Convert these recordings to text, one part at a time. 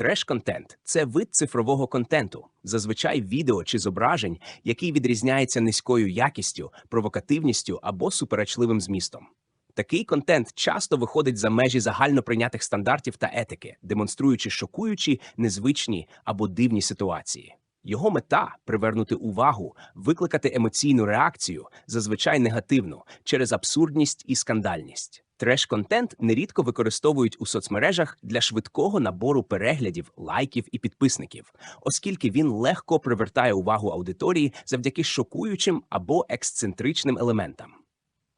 Треш-контент це вид цифрового контенту, зазвичай відео чи зображень, який відрізняється низькою якістю, провокативністю або суперечливим змістом. Такий контент часто виходить за межі загальноприйнятих стандартів та етики, демонструючи шокуючі, незвичні або дивні ситуації. Його мета привернути увагу, викликати емоційну реакцію, зазвичай негативну, через абсурдність і скандальність. Треш-контент нерідко використовують у соцмережах для швидкого набору переглядів, лайків і підписників, оскільки він легко привертає увагу аудиторії завдяки шокуючим або ексцентричним елементам.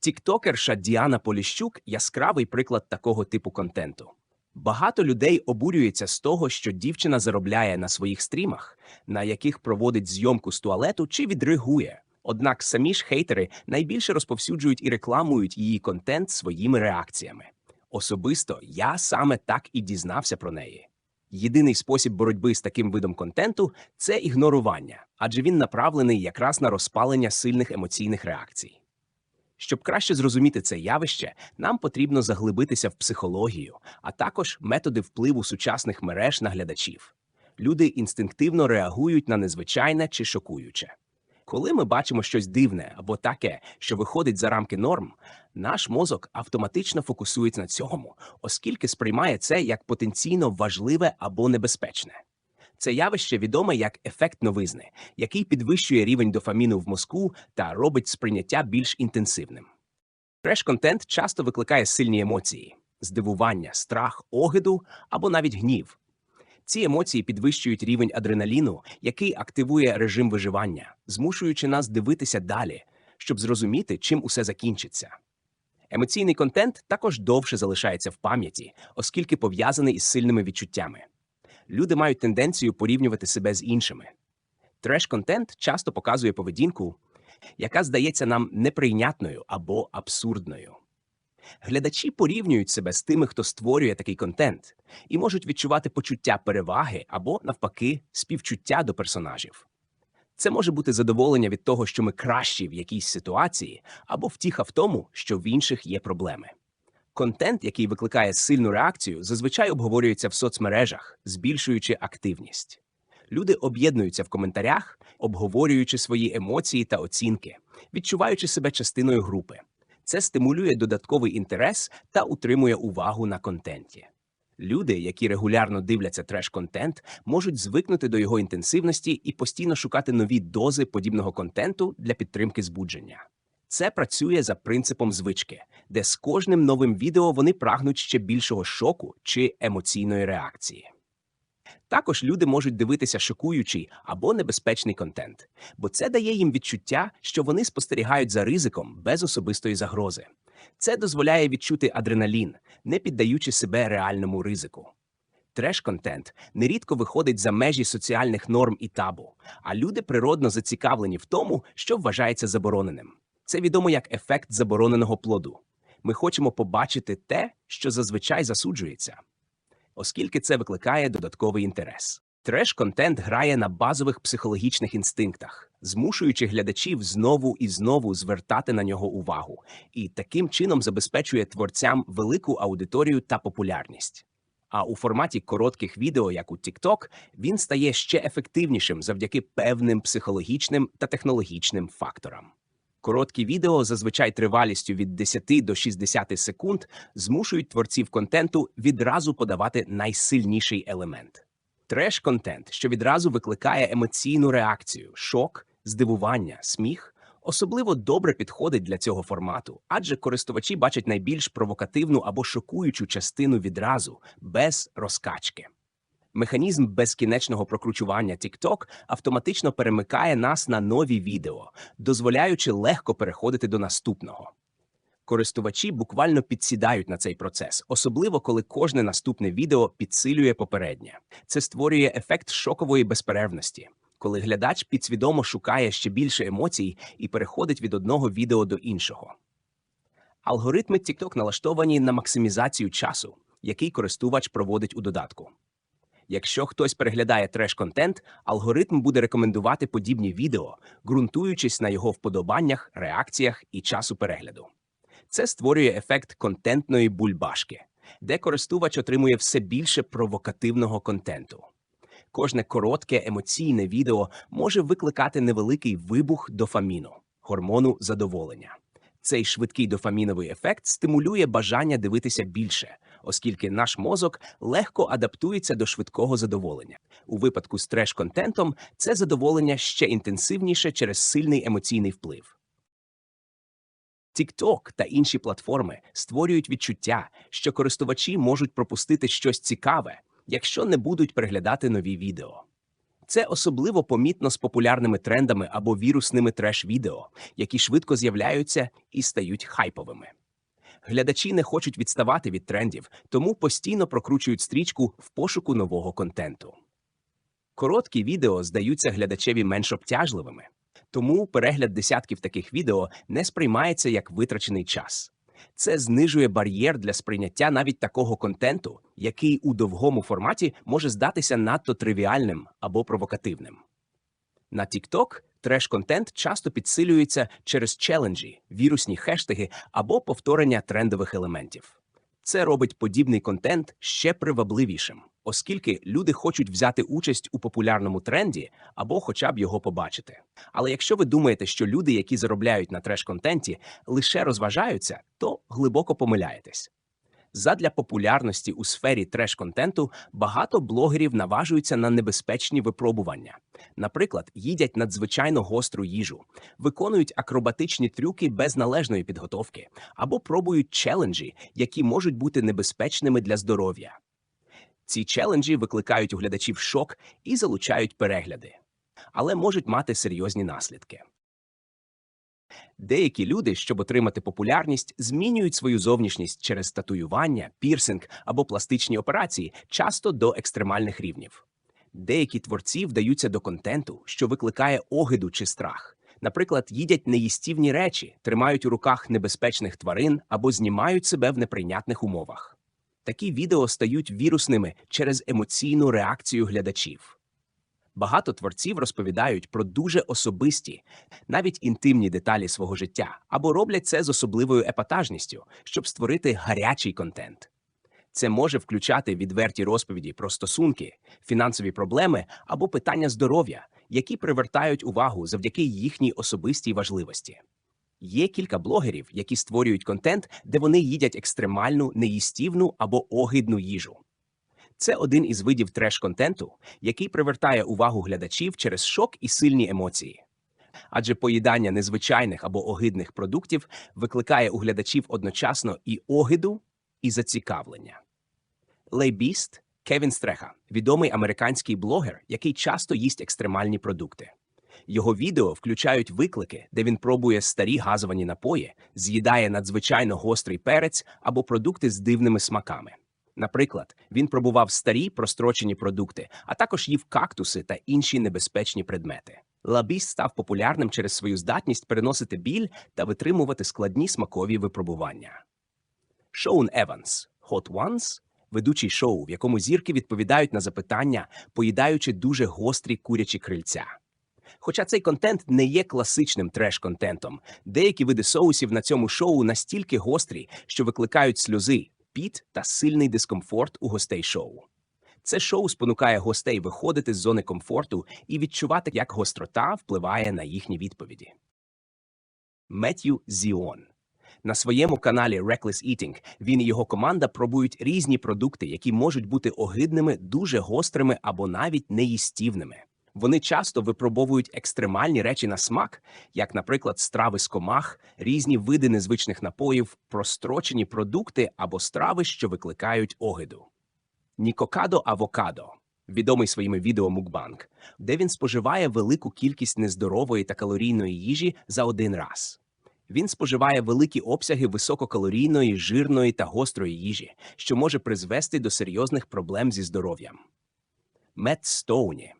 Тіктокерша Діана Поліщук яскравий приклад такого типу контенту. Багато людей обурюється з того, що дівчина заробляє на своїх стрімах, на яких проводить зйомку з туалету чи відреагує. Однак самі ж хейтери найбільше розповсюджують і рекламують її контент своїми реакціями. Особисто я саме так і дізнався про неї. Єдиний спосіб боротьби з таким видом контенту це ігнорування, адже він направлений якраз на розпалення сильних емоційних реакцій. Щоб краще зрозуміти це явище, нам потрібно заглибитися в психологію, а також методи впливу сучасних мереж на глядачів. Люди інстинктивно реагують на незвичайне чи шокуюче. Коли ми бачимо щось дивне або таке, що виходить за рамки норм, наш мозок автоматично фокусується на цьому, оскільки сприймає це як потенційно важливе або небезпечне. Це явище відоме як ефект новизни, який підвищує рівень дофаміну в мозку та робить сприйняття більш інтенсивним. Треш-контент часто викликає сильні емоції здивування, страх, огиду або навіть гнів. Ці емоції підвищують рівень адреналіну, який активує режим виживання, змушуючи нас дивитися далі, щоб зрозуміти, чим усе закінчиться. Емоційний контент також довше залишається в пам'яті, оскільки пов'язаний із сильними відчуттями. Люди мають тенденцію порівнювати себе з іншими. Треш-контент часто показує поведінку, яка здається нам неприйнятною або абсурдною. Глядачі порівнюють себе з тими, хто створює такий контент, і можуть відчувати почуття переваги або, навпаки, співчуття до персонажів. Це може бути задоволення від того, що ми кращі в якійсь ситуації, або втіха в тому, що в інших є проблеми. Контент, який викликає сильну реакцію, зазвичай обговорюється в соцмережах, збільшуючи активність. Люди об'єднуються в коментарях, обговорюючи свої емоції та оцінки, відчуваючи себе частиною групи. Це стимулює додатковий інтерес та утримує увагу на контенті. Люди, які регулярно дивляться треш-контент, можуть звикнути до його інтенсивності і постійно шукати нові дози подібного контенту для підтримки збудження. Це працює за принципом звички, де з кожним новим відео вони прагнуть ще більшого шоку чи емоційної реакції. Також люди можуть дивитися шокуючий або небезпечний контент, бо це дає їм відчуття, що вони спостерігають за ризиком без особистої загрози. Це дозволяє відчути адреналін, не піддаючи себе реальному ризику. Треш-контент нерідко виходить за межі соціальних норм і табу, а люди природно зацікавлені в тому, що вважається забороненим. Це відомо як ефект забороненого плоду. Ми хочемо побачити те, що зазвичай засуджується оскільки це викликає додатковий інтерес. Треш-контент грає на базових психологічних інстинктах, змушуючи глядачів знову і знову звертати на нього увагу, і таким чином забезпечує творцям велику аудиторію та популярність. А у форматі коротких відео, як у TikTok, він стає ще ефективнішим завдяки певним психологічним та технологічним факторам. Короткі відео, зазвичай тривалістю від 10 до 60 секунд, змушують творців контенту відразу подавати найсильніший елемент. Треш-контент, що відразу викликає емоційну реакцію, шок, здивування, сміх, особливо добре підходить для цього формату, адже користувачі бачать найбільш провокативну або шокуючу частину відразу без розкачки. Механізм безкінечного прокручування TikTok автоматично перемикає нас на нові відео, дозволяючи легко переходити до наступного. Користувачі буквально підсідають на цей процес, особливо коли кожне наступне відео підсилює попереднє. Це створює ефект шокової безперервності, коли глядач підсвідомо шукає ще більше емоцій і переходить від одного відео до іншого. Алгоритми TikTok налаштовані на максимізацію часу, який користувач проводить у додатку. Якщо хтось переглядає треш-контент, алгоритм буде рекомендувати подібні відео, ґрунтуючись на його вподобаннях, реакціях і часу перегляду. Це створює ефект контентної бульбашки, де користувач отримує все більше провокативного контенту. Кожне коротке емоційне відео може викликати невеликий вибух дофаміну, гормону задоволення. Цей швидкий дофаміновий ефект стимулює бажання дивитися більше, оскільки наш мозок легко адаптується до швидкого задоволення. У випадку з треш-контентом це задоволення ще інтенсивніше через сильний емоційний вплив. TikTok та інші платформи створюють відчуття, що користувачі можуть пропустити щось цікаве, якщо не будуть переглядати нові відео. Це особливо помітно з популярними трендами або вірусними треш-відео, які швидко з'являються і стають хайповими. Глядачі не хочуть відставати від трендів, тому постійно прокручують стрічку в пошуку нового контенту. Короткі відео здаються глядачеві менш обтяжливими, тому перегляд десятків таких відео не сприймається як витрачений час. Це знижує бар'єр для сприйняття навіть такого контенту, який у довгому форматі може здатися надто тривіальним або провокативним. На TikTok треш-контент часто підсилюється через челенджі, вірусні хештеги або повторення трендових елементів. Це робить подібний контент ще привабливішим, оскільки люди хочуть взяти участь у популярному тренді або хоча б його побачити. Але якщо ви думаєте, що люди, які заробляють на треш-контенті, лише розважаються, то глибоко помиляєтесь. Задля популярності у сфері треш-контенту багато блогерів наважуються на небезпечні випробування. Наприклад, їдять надзвичайно гостру їжу, виконують акробатичні трюки без належної підготовки або пробують челенджі, які можуть бути небезпечними для здоров'я. Ці челенджі викликають у глядачів шок і залучають перегляди, але можуть мати серйозні наслідки. Деякі люди, щоб отримати популярність, змінюють свою зовнішність через татуювання, пірсинг або пластичні операції, часто до екстремальних рівнів. Деякі творці вдаються до контенту, що викликає огиду чи страх. Наприклад, їдять неїстівні речі, тримають у руках небезпечних тварин або знімають себе в неприйнятних умовах. Такі відео стають вірусними через емоційну реакцію глядачів. Багато творців розповідають про дуже особисті, навіть інтимні деталі свого життя, або роблять це з особливою епатажністю, щоб створити гарячий контент. Це може включати відверті розповіді про стосунки, фінансові проблеми або питання здоров'я, які привертають увагу завдяки їхній особистій важливості. Є кілька блогерів, які створюють контент, де вони їдять екстремальну, неїстівну або огидну їжу. Це один із видів треш-контенту, який привертає увагу глядачів через шок і сильні емоції. Адже поїдання незвичайних або огидних продуктів викликає у глядачів одночасно і огиду, і зацікавлення. Лейбіст Кевін Стреха відомий американський блогер, який часто їсть екстремальні продукти. Його відео включають виклики, де він пробує старі газовані напої, з'їдає надзвичайно гострий перець або продукти з дивними смаками. Наприклад, він пробував старі прострочені продукти, а також їв кактуси та інші небезпечні предмети. Лабіст став популярним через свою здатність переносити біль та витримувати складні смакові випробування. Шоун Еванс Hot Ones – ведучий шоу, в якому зірки відповідають на запитання, поїдаючи дуже гострі курячі крильця. Хоча цей контент не є класичним треш-контентом, деякі види соусів на цьому шоу настільки гострі, що викликають сльози, піт та сильний дискомфорт у гостей шоу. Це шоу спонукає гостей виходити з зони комфорту і відчувати, як гострота впливає на їхні відповіді. Меттью Зіон на своєму каналі Reckless Eating він і його команда пробують різні продукти, які можуть бути огидними, дуже гострими або навіть неїстівними. Вони часто випробовують екстремальні речі на смак, як, наприклад, страви з комах, різні види незвичних напоїв, прострочені продукти або страви, що викликають огиду. Нікокадо Авокадо відомий своїми відео Мукбанк, де він споживає велику кількість нездорової та калорійної їжі за один раз. Він споживає великі обсяги висококалорійної, жирної та гострої їжі, що може призвести до серйозних проблем зі здоров'ям. Мет Стоуні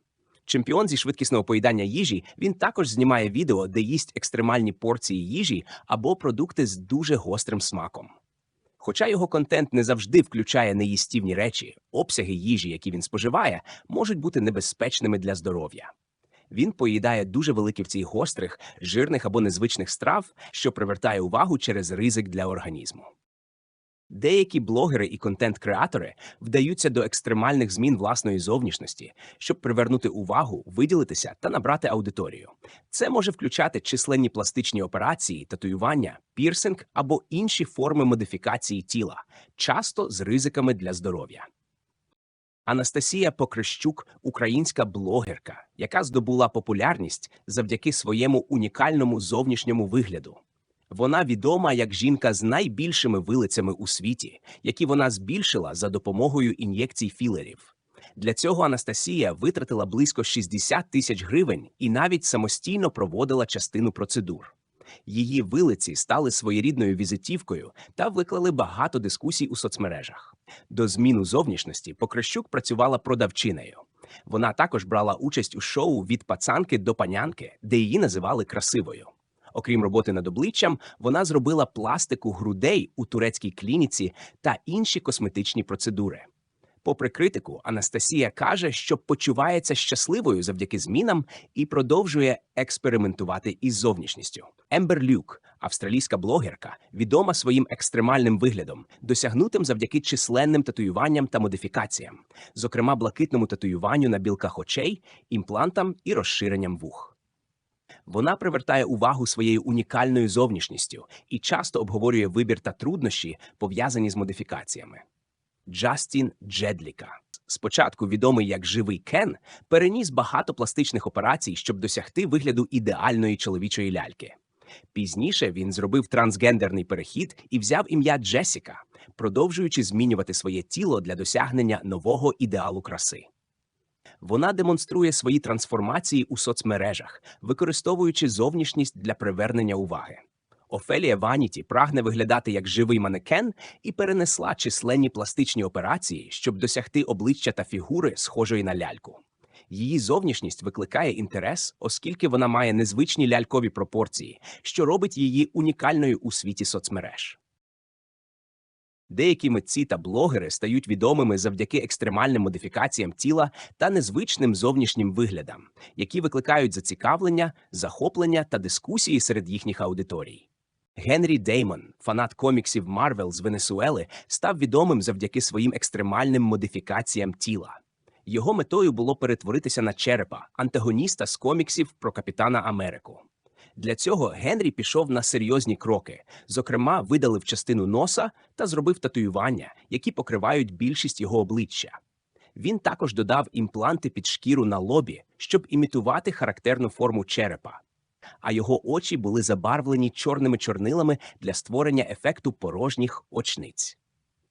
Чемпіон зі швидкісного поїдання їжі, він також знімає відео, де їсть екстремальні порції їжі або продукти з дуже гострим смаком. Хоча його контент не завжди включає неїстівні речі, обсяги їжі, які він споживає, можуть бути небезпечними для здоров'я. Він поїдає дуже великі в цих гострих, жирних або незвичних страв, що привертає увагу через ризик для організму. Деякі блогери і контент-креатори вдаються до екстремальних змін власної зовнішності, щоб привернути увагу, виділитися та набрати аудиторію. Це може включати численні пластичні операції, татуювання, пірсинг або інші форми модифікації тіла, часто з ризиками для здоров'я. Анастасія Покрищук – українська блогерка, яка здобула популярність завдяки своєму унікальному зовнішньому вигляду. Вона відома як жінка з найбільшими вилицями у світі, які вона збільшила за допомогою ін'єкцій філерів. Для цього Анастасія витратила близько 60 тисяч гривень і навіть самостійно проводила частину процедур. Її вилиці стали своєрідною візитівкою та виклали багато дискусій у соцмережах. До зміну зовнішності Покрищук працювала продавчинею. Вона також брала участь у шоу від пацанки до панянки, де її називали красивою. Окрім роботи над обличчям, вона зробила пластику грудей у турецькій клініці та інші косметичні процедури. Попри критику, Анастасія каже, що почувається щасливою завдяки змінам і продовжує експериментувати із зовнішністю. Ембер Люк, австралійська блогерка, відома своїм екстремальним виглядом, досягнутим завдяки численним татуюванням та модифікаціям, зокрема блакитному татуюванню на білках очей, імплантам і розширенням вух. Вона привертає увагу своєю унікальною зовнішністю і часто обговорює вибір та труднощі, пов'язані з модифікаціями. Джастін Джедліка, спочатку відомий як живий Кен, переніс багато пластичних операцій, щоб досягти вигляду ідеальної чоловічої ляльки. Пізніше він зробив трансгендерний перехід і взяв ім'я Джесіка, продовжуючи змінювати своє тіло для досягнення нового ідеалу краси. Вона демонструє свої трансформації у соцмережах, використовуючи зовнішність для привернення уваги. Офелія Ваніті прагне виглядати як живий манекен і перенесла численні пластичні операції, щоб досягти обличчя та фігури, схожої на ляльку. Її зовнішність викликає інтерес, оскільки вона має незвичні лялькові пропорції, що робить її унікальною у світі соцмереж. Деякі митці та блогери стають відомими завдяки екстремальним модифікаціям тіла та незвичним зовнішнім виглядам, які викликають зацікавлення, захоплення та дискусії серед їхніх аудиторій. Генрі Деймон, фанат коміксів Марвел з Венесуели, став відомим завдяки своїм екстремальним модифікаціям тіла. Його метою було перетворитися на черепа, антагоніста з коміксів про Капітана Америку. Для цього Генрі пішов на серйозні кроки, зокрема, видалив частину носа та зробив татуювання, які покривають більшість його обличчя. Він також додав імпланти під шкіру на лобі, щоб імітувати характерну форму черепа. А його очі були забарвлені чорними чорнилами для створення ефекту порожніх очниць.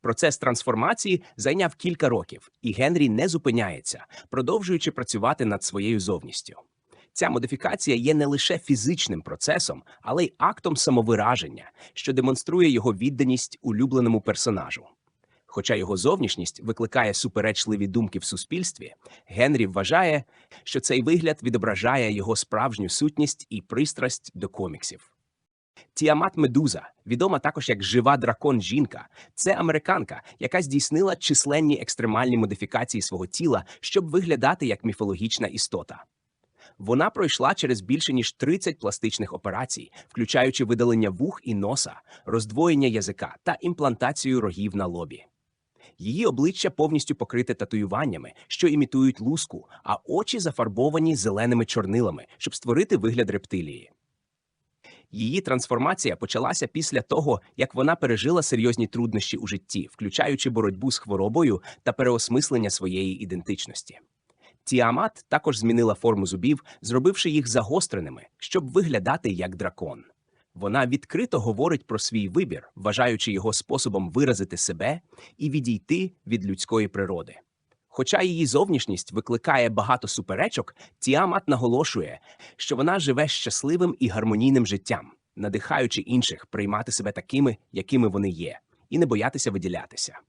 Процес трансформації зайняв кілька років, і Генрі не зупиняється, продовжуючи працювати над своєю зовністю. Ця модифікація є не лише фізичним процесом, але й актом самовираження, що демонструє його відданість улюбленому персонажу. Хоча його зовнішність викликає суперечливі думки в суспільстві, Генрі вважає, що цей вигляд відображає його справжню сутність і пристрасть до коміксів. Тіамат Медуза, відома також як жива дракон жінка, це американка, яка здійснила численні екстремальні модифікації свого тіла, щоб виглядати як міфологічна істота. Вона пройшла через більше ніж 30 пластичних операцій, включаючи видалення вух і носа, роздвоєння язика та імплантацію рогів на лобі. Її обличчя повністю покрите татуюваннями, що імітують луску, а очі зафарбовані зеленими чорнилами, щоб створити вигляд рептилії. Її трансформація почалася після того, як вона пережила серйозні труднощі у житті, включаючи боротьбу з хворобою та переосмислення своєї ідентичності. Тіамат також змінила форму зубів, зробивши їх загостреними, щоб виглядати як дракон. Вона відкрито говорить про свій вибір, вважаючи його способом виразити себе і відійти від людської природи. Хоча її зовнішність викликає багато суперечок, Тіамат наголошує, що вона живе щасливим і гармонійним життям, надихаючи інших приймати себе такими, якими вони є, і не боятися виділятися.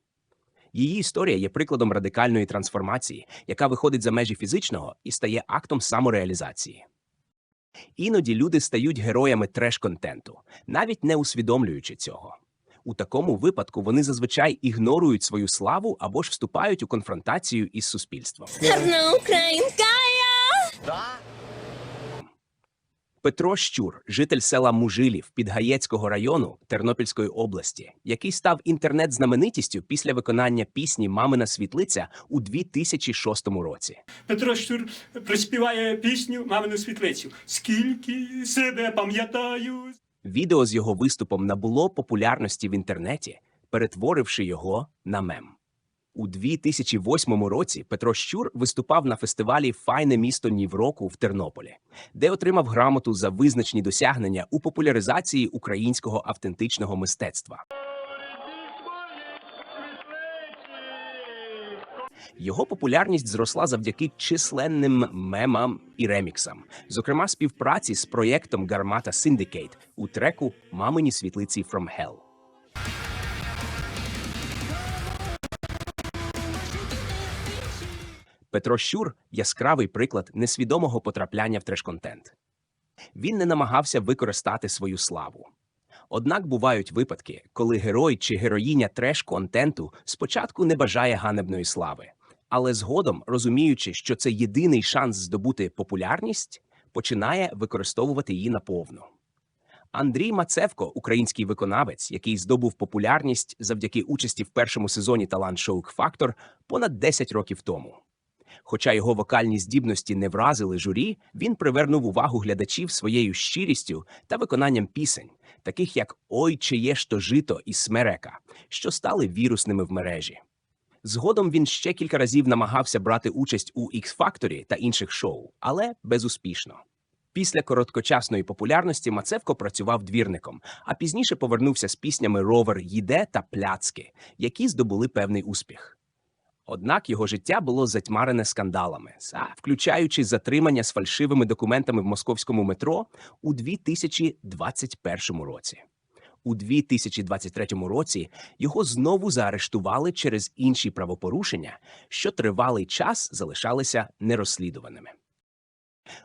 Її історія є прикладом радикальної трансформації, яка виходить за межі фізичного і стає актом самореалізації. Іноді люди стають героями треш-контенту, навіть не усвідомлюючи цього. У такому випадку вони зазвичай ігнорують свою славу або ж вступають у конфронтацію із суспільством. Гарна українська я! Петро Щур, житель села Мужилів Підгаєцького району Тернопільської області, який став інтернет-знаменитістю після виконання пісні Мамина світлиця у 2006 році. Петро Щур приспіває пісню Мамину світлицю. Скільки себе пам'ятаю. Відео з його виступом набуло популярності в інтернеті, перетворивши його на мем. У 2008 році Петро Щур виступав на фестивалі Файне місто Нівроку в Тернополі, де отримав грамоту за визначні досягнення у популяризації українського автентичного мистецтва. Його популярність зросла завдяки численним мемам і реміксам, зокрема співпраці з проєктом Гармата Syndicate у треку Мамині світлиці From Hell. Петро Щур яскравий приклад несвідомого потрапляння в треш-контент. Він не намагався використати свою славу. Однак бувають випадки, коли герой чи героїня треш-контенту спочатку не бажає ганебної слави, але згодом, розуміючи, що це єдиний шанс здобути популярність, починає використовувати її наповну. Андрій Мацевко, український виконавець, який здобув популярність завдяки участі в першому сезоні талант-шоу «Фактор» понад 10 років тому. Хоча його вокальні здібності не вразили журі, він привернув увагу глядачів своєю щирістю та виконанням пісень, таких як Ой, чиє ж то жито і Смерека, що стали вірусними в мережі. Згодом він ще кілька разів намагався брати участь у X-Factor та інших шоу, але безуспішно. Після короткочасної популярності Мацевко працював двірником, а пізніше повернувся з піснями Ровер їде та Пляцки, які здобули певний успіх. Однак його життя було затьмарене скандалами, включаючи затримання з фальшивими документами в московському метро у 2021 році. У 2023 році його знову заарештували через інші правопорушення, що тривалий час залишалися нерозслідуваними.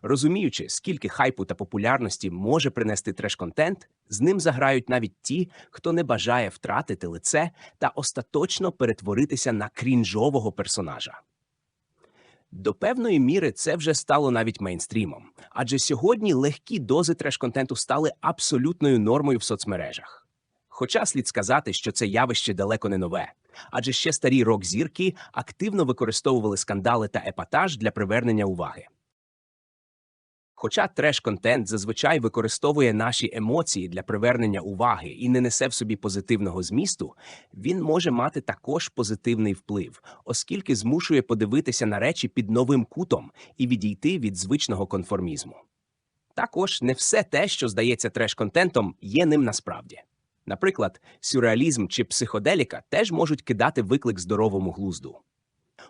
Розуміючи, скільки хайпу та популярності може принести треш-контент, з ним заграють навіть ті, хто не бажає втратити лице та остаточно перетворитися на крінжового персонажа. До певної міри це вже стало навіть мейнстрімом, адже сьогодні легкі дози треш-контенту стали абсолютною нормою в соцмережах. Хоча слід сказати, що це явище далеко не нове, адже ще старі рок-зірки активно використовували скандали та епатаж для привернення уваги. Хоча треш-контент зазвичай використовує наші емоції для привернення уваги і не несе в собі позитивного змісту, він може мати також позитивний вплив, оскільки змушує подивитися на речі під новим кутом і відійти від звичного конформізму. Також не все те, що здається треш-контентом, є ним насправді. Наприклад, сюрреалізм чи психоделіка теж можуть кидати виклик здоровому глузду.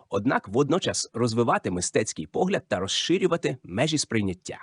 Однак водночас розвивати мистецький погляд та розширювати межі сприйняття.